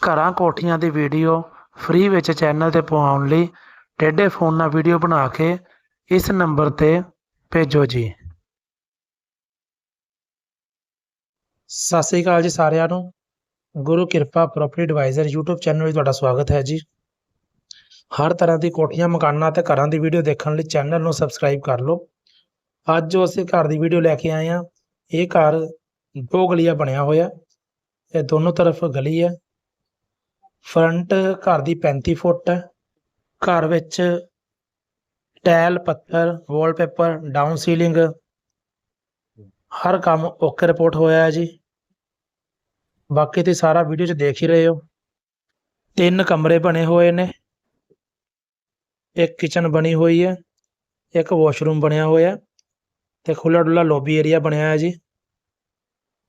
ਘਰਾਂ ਕੋਠੀਆਂ ਦੀ ਵੀਡੀਓ ਫ੍ਰੀ ਵਿੱਚ ਚੈਨਲ ਤੇ ਪਵਾਉਣ ਲਈ ਟੇਢੇ ਫੋਨ ਨਾਲ ਵੀਡੀਓ ਬਣਾ ਕੇ ਇਸ ਨੰਬਰ ਤੇ ਭੇਜੋ ਜੀ। ਸਤਿ ਸ੍ਰੀ ਅਕਾਲ ਜੀ ਸਾਰਿਆਂ ਨੂੰ। ਗੁਰੂ ਕਿਰਪਾ ਪ੍ਰੋਪਰਟੀ ਐਡਵਾਈਜ਼ਰ YouTube ਚੈਨਲ ਵਿੱਚ ਤੁਹਾਡਾ ਸਵਾਗਤ ਹੈ ਜੀ। ਹਰ ਤਰ੍ਹਾਂ ਦੀ ਕੋਠੀਆਂ, ਮਕਾਨਾਂ ਤੇ ਘਰਾਂ ਦੀ ਵੀਡੀਓ ਦੇਖਣ ਲਈ ਚੈਨਲ ਨੂੰ ਸਬਸਕ੍ਰਾਈਬ ਕਰ ਲਓ। ਅੱਜ ਜੋ ਅਸੀਂ ਘਰ ਦੀ ਵੀਡੀਓ ਲੈ ਕੇ ਆਏ ਹਾਂ, ਇਹ ਘਰ ਦੋ ਗਲੀਆਂ ਬਣਿਆ ਹੋਇਆ। ਇਹ ਦੋਨੋਂ ਤਰਫ ਗਲੀ ਹੈ। ਫਰੰਟ ਘਰ ਦੀ 35 ਫੁੱਟ ਹੈ ਘਰ ਵਿੱਚ ਟੈਲ ਪੱਥਰ, ਵਾਲਪੇਪਰ, ਡਾਊਨ ਸੀਲਿੰਗ, ਹਰ ਕੰਮ ਓਕੇ ਰਿਪੋਰਟ ਹੋਇਆ ਹੈ ਜੀ। ਬਾਕੀ ਤੇ ਸਾਰਾ ਵੀਡੀਓ 'ਚ ਦੇਖ ਹੀ ਰਹੇ ਹੋ। ਤਿੰਨ ਕਮਰੇ ਬਣੇ ਹੋਏ ਨੇ। ਇੱਕ ਕਿਚਨ ਬਣੀ ਹੋਈ ਹੈ, ਇੱਕ ਵਾਸ਼ਰੂਮ ਬਣਿਆ ਹੋਇਆ ਤੇ ਖੁੱਲਾ ਡੁੱਲਾ ਲੋਬੀ ਏਰੀਆ ਬਣਿਆ ਹੈ ਜੀ।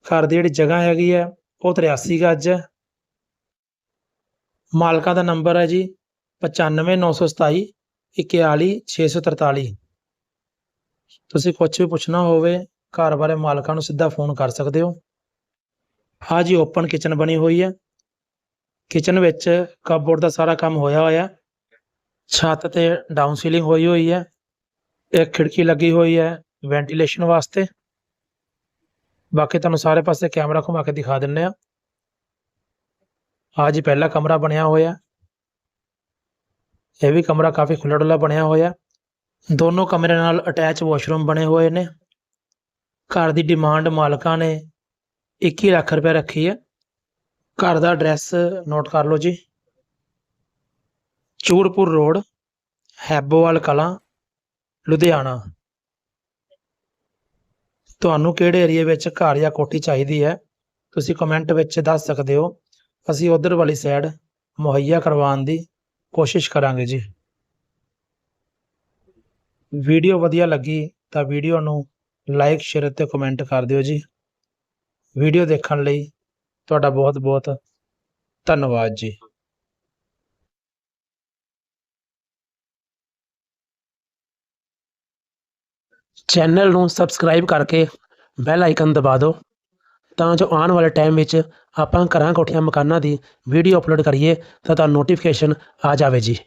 ਘਰ ਦੀ ਜਿਹੜੀ ਜਗ੍ਹਾ ਹੈਗੀ ਹੈ, ਉਹ 83 ਗੱਜ ਹੈ। ਮਾਲਕਾਂ ਦਾ ਨੰਬਰ ਹੈ ਜੀ 95927 41643 ਤੁਸੀਂ ਕੁਝ ਵੀ ਪੁੱਛਣਾ ਹੋਵੇ, ਘਰ ਬਾਰੇ ਮਾਲਕਾਂ ਨੂੰ ਸਿੱਧਾ ਫੋਨ ਕਰ ਸਕਦੇ ਹੋ। ਹਾਂ ਜੀ ਓਪਨ ਕਿਚਨ ਬਣੀ ਹੋਈ ਹੈ। ਕਿਚਨ ਵਿੱਚ ਕਪਬੋਰਡ ਦਾ ਸਾਰਾ ਕੰਮ ਹੋਇਆ ਹੋਇਆ। ਛੱਤ ਤੇ ਡਾਊਨ ਸੀਲਿੰਗ ਹੋਈ ਹੋਈ ਹੈ। ਇੱਕ ਖਿੜਕੀ ਲੱਗੀ ਹੋਈ ਹੈ ਵੈਂਟੀਲੇਸ਼ਨ ਵਾਸਤੇ। ਬਾਕੀ ਤੁਹਾਨੂੰ ਸਾਰੇ ਪਾਸੇ ਕੈਮਰਾ ਘੁਮਾ ਕੇ ਦਿਖਾ ਦਿੰਨੇ ਆ ਆਹ ਜੀ ਪਹਿਲਾ ਕਮਰਾ ਬਣਿਆ ਹੋਇਆ ਇਹ ਵੀ ਕਮਰਾ ਕਾਫੀ ਖੁੱਲ੍ਹਾ ਡੁੱਲਾ ਬਣਿਆ ਹੋਇਆ ਦੋਨੋਂ ਕਮਰੇ ਨਾਲ ਅਟੈਚ ਵਾਸ਼ਰੂਮ ਬਣੇ ਹੋਏ ਨੇ ਘਰ ਦੀ ਡਿਮਾਂਡ ਮਾਲਕਾਂ ਨੇ 21 ਲੱਖ ਰੁਪਏ ਰੱਖੀ ਹੈ ਘਰ ਦਾ ਐਡਰੈਸ ਨੋਟ ਕਰ ਲਓ ਜੀ ਚੂੜਪੁਰ ਰੋਡ ਹੈਬੋਵਾਲ ਕਲਾਂ ਲੁਧਿਆਣਾ ਤੁਹਾਨੂੰ ਕਿਹੜੇ ਏਰੀਆ ਵਿੱਚ ਘਰ ਜਾਂ ਕੋਠੀ ਚਾਹੀਦੀ ਹੈ ਤੁਸੀਂ ਕਮੈਂਟ ਵਿੱਚ ਦੱਸ ਸਕਦੇ ਹੋ ਅਸੀਂ ਉਧਰ ਵਾਲੀ ਸਾਈਡ ਮੁਹੱਈਆ ਕਰਵਾਉਣ ਦੀ ਕੋਸ਼ਿਸ਼ ਕਰਾਂਗੇ ਜੀ। ਵੀਡੀਓ ਵਧੀਆ ਲੱਗੀ ਤਾਂ ਵੀਡੀਓ ਨੂੰ ਲਾਈਕ ਸ਼ੇਅਰ ਅਤੇ ਕਮੈਂਟ ਕਰ ਦਿਓ ਜੀ। ਵੀਡੀਓ ਦੇਖਣ ਲਈ ਤੁਹਾਡਾ ਬਹੁਤ ਬਹੁਤ ਧੰਨਵਾਦ ਜੀ। ਚੈਨਲ ਨੂੰ ਸਬਸਕ੍ਰਾਈਬ ਕਰਕੇ ਬੈਲ ਆਈਕਨ ਦਬਾ ਦਿਓ ਤਾਂ ਜੋ ਆਉਣ ਵਾਲੇ ਟਾਈਮ ਵਿੱਚ ਆਪਾਂ ਘਰਾਂ ਕੋਠੀਆਂ ਮਕਾਨਾਂ ਦੀ ਵੀਡੀਓ ਅਪਲੋਡ ਕਰੀਏ ਤਾਂ ਤੁਹਾਨੂੰ ਨੋਟੀਫਿਕੇਸ਼ਨ ਆ ਜਾਵੇ ਜੀ।